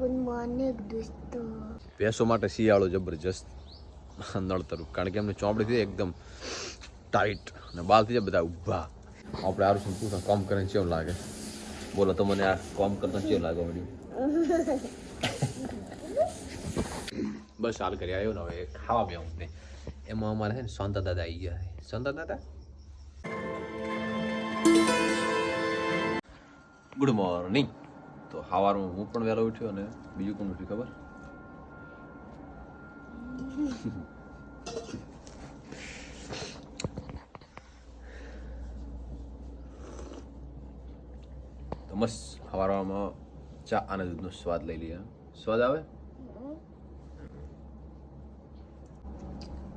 Good morning દોસ્તો ભેંસો માટે શિયાળો જબરજસ્ત. નળતરું. કારણ કે એમને ચોપડીથી એકદમ ટાઈટ અને બાલથી જ બધા ઊભા. આપણે આરું શું પૂછો, કામ કરીને કેવું લાગે? બોલો તો મને આ કામ કરતા કેવું લાગે મળ્યું બસ હાલ કરી આવ્યો ને હવે ખાવા બે અમને એમાં અમારે છે ને શાંતા દાદા આવી ગયા શાંતા દાદા? ગુડ મોર્નિંગ તો સવારમાં હું પણ વહેલો ઉઠ્યો અને બીજું કોણ ઉઠ્યું ખબર? તો મસ્ત સવારમાં ચા અને દૂધનો સ્વાદ લઈ લઈએ. સ્વાદ આવે?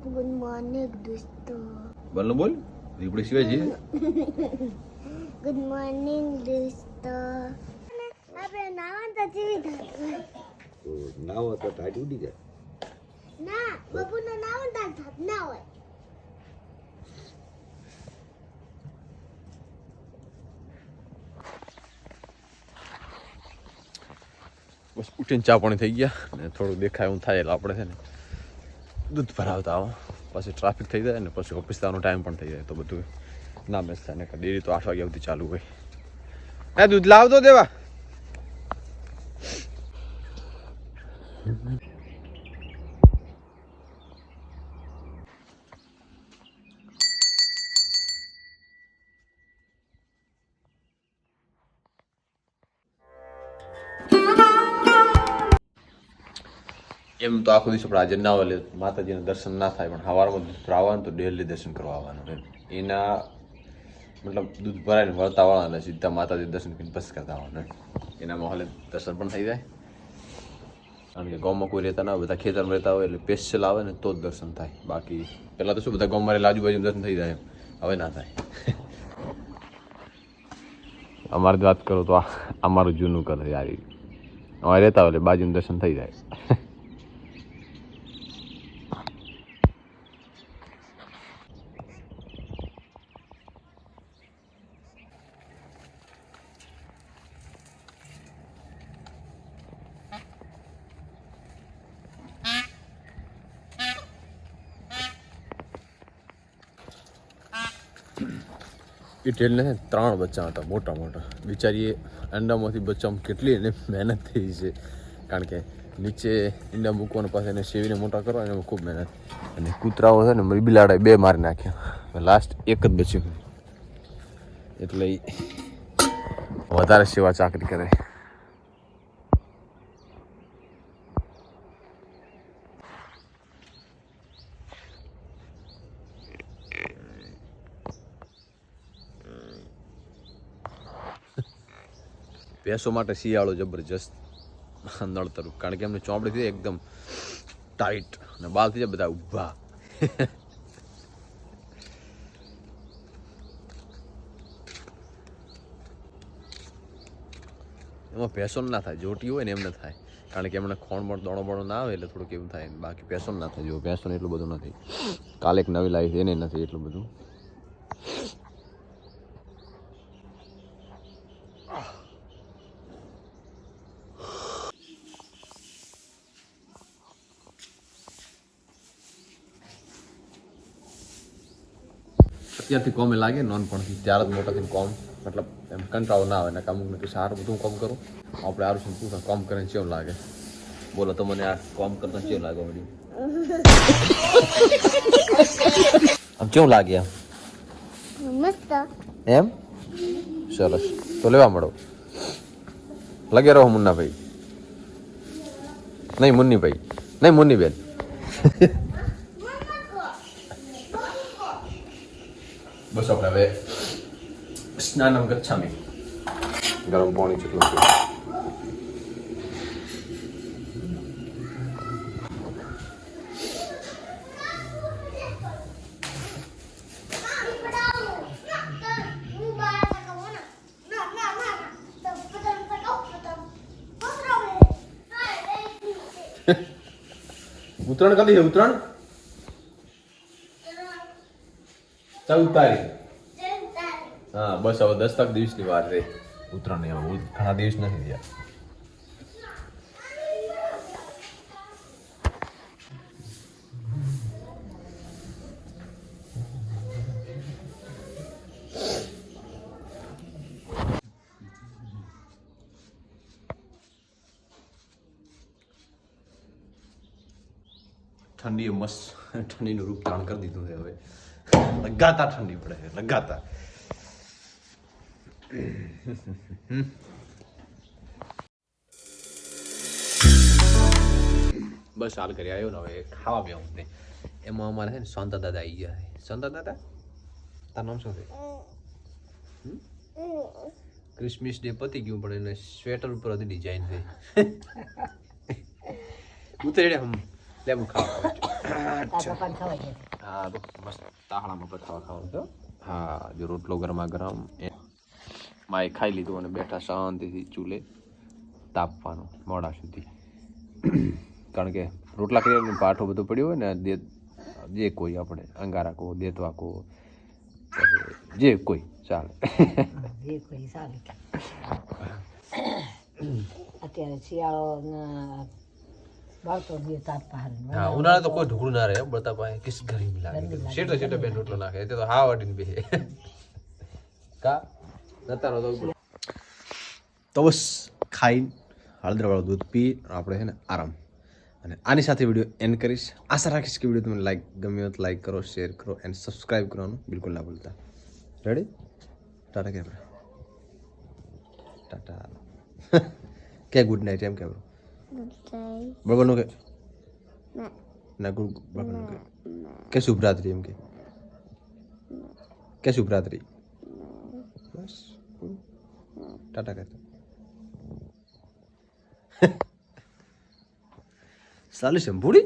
ગુડ મોર્નિંગ દોસ્તો. બોલ બોલ. રીપડી સિવાય જઈએ. ગુડ મોર્નિંગ દોસ્તો. આપણે તો જીવી થાય તો ઉડી જાય. ના બપોરનો નાવાનું તાર થાપ ના હોય. બસ ઉઠીને ચા પાણી થઈ ગયા ને થોડું દેખાય એવું થાય એટલે આપણે છે ને દૂધ ભરાવતા આવો. પછી ટ્રાફિક થઈ જાય ને પછી ઓફિસ જવાનો ટાઈમ પણ થઈ જાય તો બધું ના બેસતા થાય ને ડેરી તો આઠ વાગ્યા સુધી ચાલુ હોય. એ દૂધ લાવતો દેવા. એમ તો આખો દિવસ આપણે આજે ના હોય એટલે માતાજીના દર્શન ના થાય, પણ સવારમાં દૂધ ભરાવાનું તો ડેલી દર્શન કરવા આવવાનું એના મતલબ દૂધ ભરાઈને વળતા વાળાને સીધા માતાજી દર્શન કરીને બસ કરતા આવવાનું એના માહોલે દર્શન પણ થઈ જાય. કારણ કે ગામમાં કોઈ રહેતા ના બધા ખેતરમાં રહેતા હોય એટલે સ્પેશિયલ આવે ને તો જ દર્શન થાય. બાકી પહેલાં તો શું, બધા ગામમાં રહેલા આજુબાજુ દર્શન થઈ જાય હવે ના થાય. અમારી વાત કરો તો આ અમારું જૂનું ઘર યાર અમારે રહેતા હોય એટલે બાજુનું દર્શન થઈ જાય. એ ઢેલને ત્રણ બચ્ચા હતા, મોટા મોટા. બિચારીએ અંડામાંથી બચ્ચામાં કેટલી એને મહેનત થઈ છે. કારણ કે નીચે ઈંડા મૂકવાના પાસે એને સેવીને મોટા કરવા એમાં ખૂબ મહેનત. અને કૂતરાઓ છે ને બિલાડાએ બે મારી નાખ્યા. લાસ્ટ એક જ બચ્યું. એટલે વધારે સેવા ચાકરી કરે. ભેંસો માટે શિયાળો જબરજસ્ત. નળતરું. કારણ કે એમને ચોપડીથી એકદમ ટાઈટ અને બાલથી જાય બધા ઊભા. એમાં ભેંસો ના થાય, જોટી હોય ને એમને થાય. કારણ કે એમને ખોણ પણ દોણો બણો ના આવે એટલે થોડુંક એવું થાય. બાકી ભેંસો ના થાય. જો ભેંસો એટલું બધું નથી. કાલે એક નવી લાવી એને નથી એટલું બધું. અત્યારથી કોમે લાગે નાનપણથી ત્યારે જ મોટા થઈને કોમ મતલબ એમ કંટાળો ના આવે ને અમુક ને સારું બધું કોમ કરું. આપણે આરું છે પૂછો કોમ કરીને કેવું લાગે? બોલો તો મને આ કોમ કરતા કેવું લાગે વળી આમ કેવું લાગે આમ? મસ્ત. એમ? સરસ. તો લેવા મળો. લગે રહો મુન્નાભાઈ. નહીં મુન્નીભાઈ. નહીં મુન્નીબેન. બસ આપણે હવે સ્નાનમ ગચ્છામી ગરમ પાણી જેટલું પીવું. ઉત્તરાયણ કદી છે ઉત્તરાયણ ચૌદ તારીખ હા બસ હવે દસ દસ્તક દિવસની વાત રે ઉત્તરાયણ હવે ઘણા દિવસ નથી થયા. ઠંડી મસ્ત ઠંડીનું રૂપ ધારણ કરી દીધું છે હવે. લગાતાર ઠંડી પડે છે, લગાતાર. બસ હાલ કરી આવ્યો ને હવે ખાવા બે ને. એમાં અમારે છે ને શાંતા દાદા આવી ગયા શાંતા દાદા, તારું નામ શું છે? ક્રિસમસ ડે પતી ગયું, પણ એને સ્વેટર ઉપર હતી ડિઝાઇન થઈ. ઉતરે હમ. લે હું ખાવા હા તો મસ્ત તાહળામાં પર ખાવા ખાવાનું તો હા જો રોટલો ગરમા ગરમ એ માએ ખાઈ લીધું અને બેઠા શાંતિથી ચૂલે તાપવાનું મોડા સુધી કારણ કે રોટલા કરીને પાઠો બધો પડ્યો હોય ને દે જે કોઈ આપણે અંગારા કો દેતવા કહો જે કોઈ ચાલે જે કોઈ ચાલે અત્યારે શિયાળો બાળતો બે તાપ પહાડ હા ઉનાળે તો કોઈ ઢોકળું ના રહે બળતા બતા પાસે કિસ ગરીબ લાગે શેટો શેટો બેન રોટલો નાખે એ તો હા વાટીને બે કા? નતા નો તો બસ ખાઈને હળદરવાળું દૂધ પી આપણે છે ને આરામ. અને આની સાથે વીડિયો એન્ડ કરીશ. આશા રાખીશ કે વીડિયો તમને લાઈક ગમ્યો તો લાઈક કરો શેર કરો એન્ડ સબસ્ક્રાઇબ કરવાનું બિલકુલ ના ભૂલતા. રેડી ટાટા કે ટાટા કે ગુડ નાઇટ એમ કે બ્રો કે? ના. ગુડ બરાબર કે. કે શુભરાત્રી એમ કે? કે શુભરાત્રી? બસ ટાટા કરતા સાલી સંભૂડી?